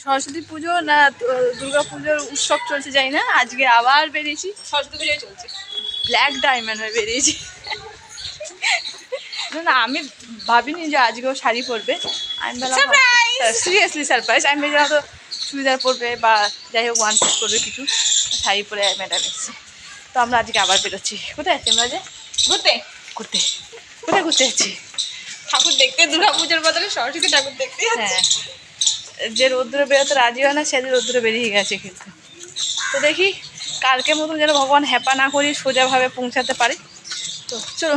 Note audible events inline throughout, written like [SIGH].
সরস্বতী পুজো না দুর্গা পুজোর উৎসব চলছে জানি না আজকে আবার বেরিয়েছি। সরস্বতী পুজোই চলছে। ব্ল্যাক ডায়মন্ড হয়ে বেরিয়েছি। না না আমি ভাবিনি যে আজকেও শাড়ি পরবে। আমি! সিরিয়াসলি সারপ্রাইজ আমি ভেবেছিলাম হয়তো চুড়িদার পরবে বা যাই হোক ওয়ান পিস করবে কিছু। শাড়ি পরে ম্যাডাম এসছে। তো আমরা আজকে আবার বেরোচ্ছি। কোথায় আছি আমরা যে? ঘুরতে। ঘুরতে। কোথায় ঘুরতে যাচ্ছি? ঠাকুর দেখতে দুর্গা পুজোর বদলে সরস্বতী ঠাকুর দেখতে হ্যাঁ। যে রোদ্দুরে বেরোতে রাজি হয় না, সে রোদ্দুরে বেরিয়ে গেছে কিন্তু। তো দেখি কালকে মতন যেন ভগবান হ্যাপা না করি, সোজাভাবে পৌঁছাতে পারি। তো চলো,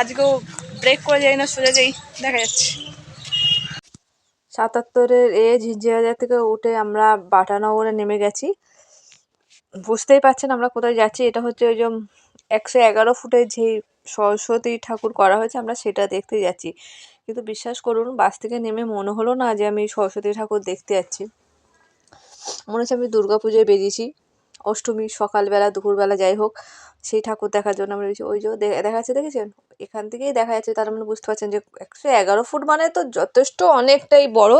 আজকেও ব্রেক করে যাই না, সোজা যাই, দেখা যাচ্ছে। সাতাত্তরের এ ঝিঞ্জিবাজার থেকে উঠে আমরা বাটানগরে নেমে গেছি। বুঝতেই পারছেন আমরা কোথায় যাচ্ছি, এটা হচ্ছে ওই যে একশো এগারো ফুটের যে সরস্বতী ঠাকুর করা হয়েছে, আমরা সেটা দেখতে যাচ্ছি। কিন্তু বিশ্বাস করুন, বাস থেকে নেমে মনে হলো না যে আমি সরস্বতী ঠাকুর দেখতে যাচ্ছি। মনে হচ্ছে আমি পুজোয় বেরিয়েছি। অষ্টমী সকালবেলা, দুপুরবেলা যাই হোক, সেই ঠাকুর দেখার জন্য আমরা ওই যে দেখা যাচ্ছে, দেখেছেন? এখান থেকেই দেখা যাচ্ছে, তার মানে বুঝতে পারছেন যে একশো এগারো ফুট মানে তো যথেষ্ট অনেকটাই বড়।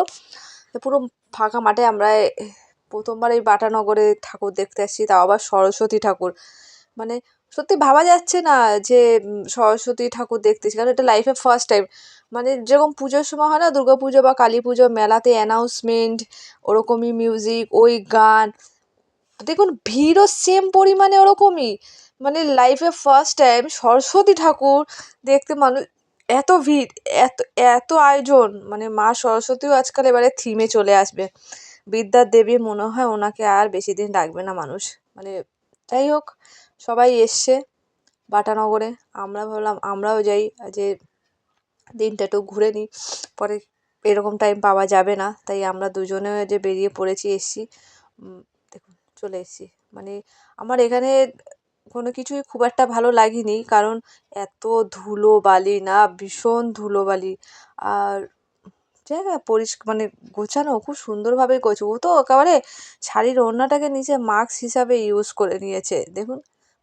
পুরো ফাঁকা মাঠে আমরা প্রথমবার এই বাটানগরে ঠাকুর দেখতে আসছি, তাও আবার সরস্বতী ঠাকুর। মানে সত্যি ভাবা যাচ্ছে না যে সরস্বতী ঠাকুর দেখতেছি কারণ এটা লাইফে ফার্স্ট টাইম মানে যেরকম পুজোর সময় হয় না, দুর্গা পুজো বা কালী পুজো, মেলাতে অ্যানাউন্সমেন্ট ওরকমই মিউজিক ওই গান। দেখুন, ভিড়ও সেম পরিমাণে ওরকমই। মানে লাইফে ফার্স্ট টাইম সরস্বতী ঠাকুর দেখতে মানুষ, এত ভিড়, এত এত আয়োজন। মানে মা সরস্বতীও আজকাল এবারে থিমে চলে আসবে। বিদ্যার দেবী মনে হয় ওনাকে আর বেশি দিন ডাকবে না মানুষ। মানে যাই হোক সবাই এসছে বাটানগরে। আমরা ভাবলাম, আমরাও যাই, যে দিনটা একটু ঘুরে নিই। পরে এরকম টাইম পাওয়া যাবে না, তাই আমরা দুজনে যে বেরিয়ে পড়েছি, এসছি। দেখুন, চলে এসছি। মানে আমার এখানে কোনো কিছুই খুব একটা ভালো লাগেনি, কারণ এত ধুলো বালি না, ভীষণ ধুলো বালি আর জায়গা পরিষ্কার মানে গোছানো খুব সুন্দরভাবে গোছ, ও তো একেবারে শাড়ির ওড়নাটাকে নিচে মাস্ক হিসাবে ইউজ করে নিয়েছে। দেখুন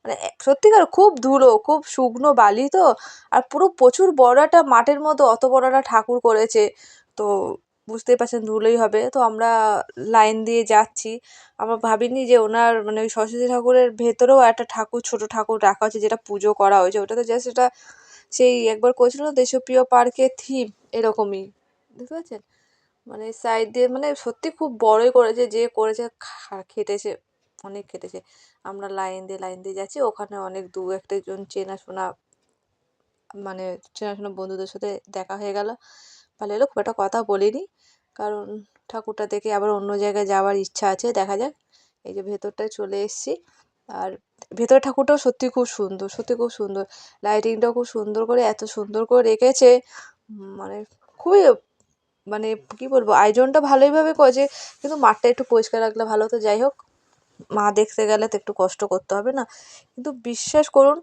মানে সত্যিকার খুব ধুলো, খুব শুকনো বালি তো। আর পুরো প্রচুর বড় একটা মাঠের মতো অত বড় একটা ঠাকুর করেছে। তো বুঝতেই পারছেন ধুলোই হবে। তো আমরা লাইন দিয়ে যাচ্ছি। আমরা ভাবিনি যে ওনার মানে ওই সরস্বতী ঠাকুরের ভেতরেও একটা ঠাকুর, ছোট ঠাকুর রাখা হয়েছে যেটা পুজো করা হয়েছে। ওটা তো জাস্ট এটা সেই একবার করেছিল দেশপ্রিয় পার্কের থিম এরকমই। বুঝতে পারছেন? মানে সাইড দিয়ে মানে সত্যি খুব বড়ই করেছে, যে করেছে খেটেছে। অনেক খেটেছে। আমরা লাইন দিয়ে লাইন দিয়ে যাচ্ছি। ওখানে অনেক দু একটা জন চেনাশোনা মানে চেনাশোনা বন্ধুদের সাথে দেখা হয়ে গেল। ভালো হলো, খুব একটা কথা বলিনি। কারণ ঠাকুরটা দেখে আবার অন্য জায়গায় যাওয়ার ইচ্ছা আছে, দেখা যাক। এই যে ভেতরটায় চলে এসেছি। আর ভেতরের ঠাকুরটাও সত্যি খুব সুন্দর, সত্যি খুব সুন্দর। লাইটিংটাও খুব সুন্দর করে, এত সুন্দর করে রেখেছে। মানে খুবই মানে কি বলব, আয়োজনটা ভালোইভাবে করেছে। কিন্তু মাঠটা একটু পরিষ্কার রাখলে ভালো হতো। যাই হোক মা দেখতে গেলে তো একটু কষ্ট করতে হবে না। কিন্তু বিশ্বাস করুন,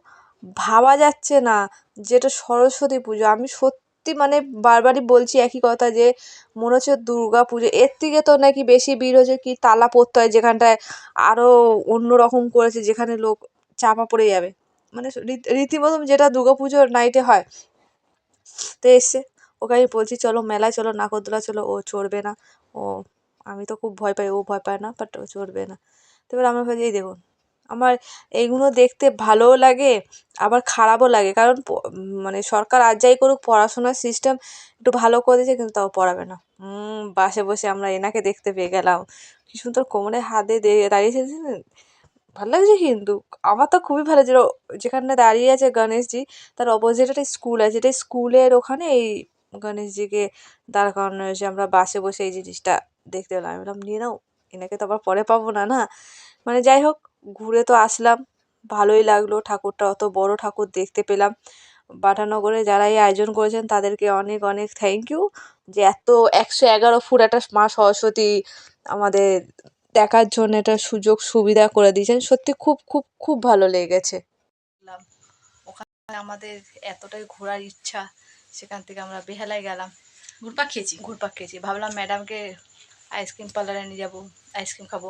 ভাবা যাচ্ছে না যেটা সরস্বতী পুজো। আমি সত্যি মানে বারবারই বলছি একই কথা যে মনে হচ্ছে দুর্গা পুজো। এর থেকে তো নাকি বেশি ভিড় হচ্ছে কি তালা পড়তে হয় যেখানটায় আরও অন্য রকম করেছে যেখানে লোক চাপা পড়ে যাবে। মানে রীতি- রীতিমতন যেটা দুর্গা পুজোর নাইটে হয়, তো এসছে। ওকে আমি বলছি, চলো মেলায়, চলো নাগরদোলা, চলো ও চড়বে না। ও, আমি তো খুব ভয় পাই, ও ভয় পায় না বাট ও চড়বে না। তো এবার আমরা ভাবছি এই দেখুন, আমার এইগুলো দেখতে ভালোও লাগে, আবার খারাপও লাগে। কারণ মানে সরকার আর যাই করুক, পড়াশোনার সিস্টেম একটু ভালো করে দিয়েছে, কিন্তু তাও পড়াবে না। বাসে বসে আমরা এনাকে দেখতে পেয়ে গেলাম। কি সুন্দর কোমরে হাত দিয়ে দাঁড়িয়েছে ভালো লাগছে কিন্তু। আমার তো খুবই ভালো লাগছিল। যেখানটা দাঁড়িয়ে আছে গণেশজি, তার অপোজিট একটা স্কুল আছে। এটা স্কুলের ওখানে এই গণেশজিকে দাঁড় করানো হয়েছে আমরা বাসে বসে এই জিনিসটা দেখতে পেলাম। আমি বললাম, নিয়ে নাও। এনাকে তো আবার পরে পাবো না না? মানে যাই হোক ঘুরে তো আসলাম ভালোই লাগল ঠাকুরটা অত বড় ঠাকুর দেখতে পেলাম। বাটানগরে যারা এই আয়োজন করেছেন তাদেরকে অনেক অনেক থ্যাংক ইউ যে এত একশো এগারো ফুট একটা মা সরস্বতী আমাদের দেখার জন্য একটা সুযোগ সুবিধা করে দিয়েছেন। সত্যি খুব খুব খুব ভালো লেগেছে। ওখানে আমাদের এতটাই ঘোরার ইচ্ছা সেখান থেকে আমরা বেহালায় গেলাম। ঘুরপাক খেয়েছি। ঘুরপাক খেয়েছি। ভাবলাম ম্যাডামকে আইসক্রিম পার্লারে নিয়ে যাব। আইসক্রিম খাব।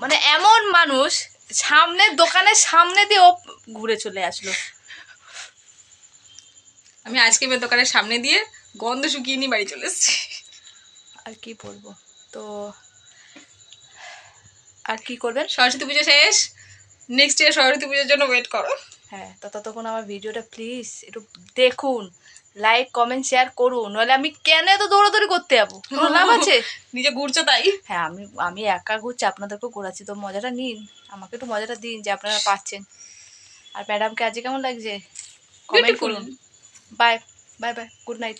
মানে এমন মানুষ সামনের দোকানের সামনে দিয়ে ও ঘুরে চলে আসলো। আমি আইসক্রিমের দোকানের সামনে দিয়ে গন্ধ শুকিয়ে নিয়ে বাড়ি চলে এসেছি। আর কি বলব? তো আর কি করবেন? সরস্বতী পুজো শেষ। নেক্সট ইয়ার সরস্বতী পুজোর জন্য ওয়েট করো। হ্যাঁ তো ততক্ষণ আমার ভিডিওটা প্লিজ একটু দেখুন লাইক কমেন্ট শেয়ার করুন নাহলে আমি কেন এত দৌড়াদৌড়ি করতে যাব? নাম লাভ আছে? [LAUGHS] নিজে ঘুরছো তাই? হ্যাঁ আমি আমি একা ঘুরছি আপনাদেরকেও ঘোরাচ্ছি তো মজাটা নিন আমাকে একটু মজাটা দিন যে আপনারা পাচ্ছেন। আর ম্যাডামকে আজকে কেমন লাগছে? কমেন্ট করুন। Bye bye bye good night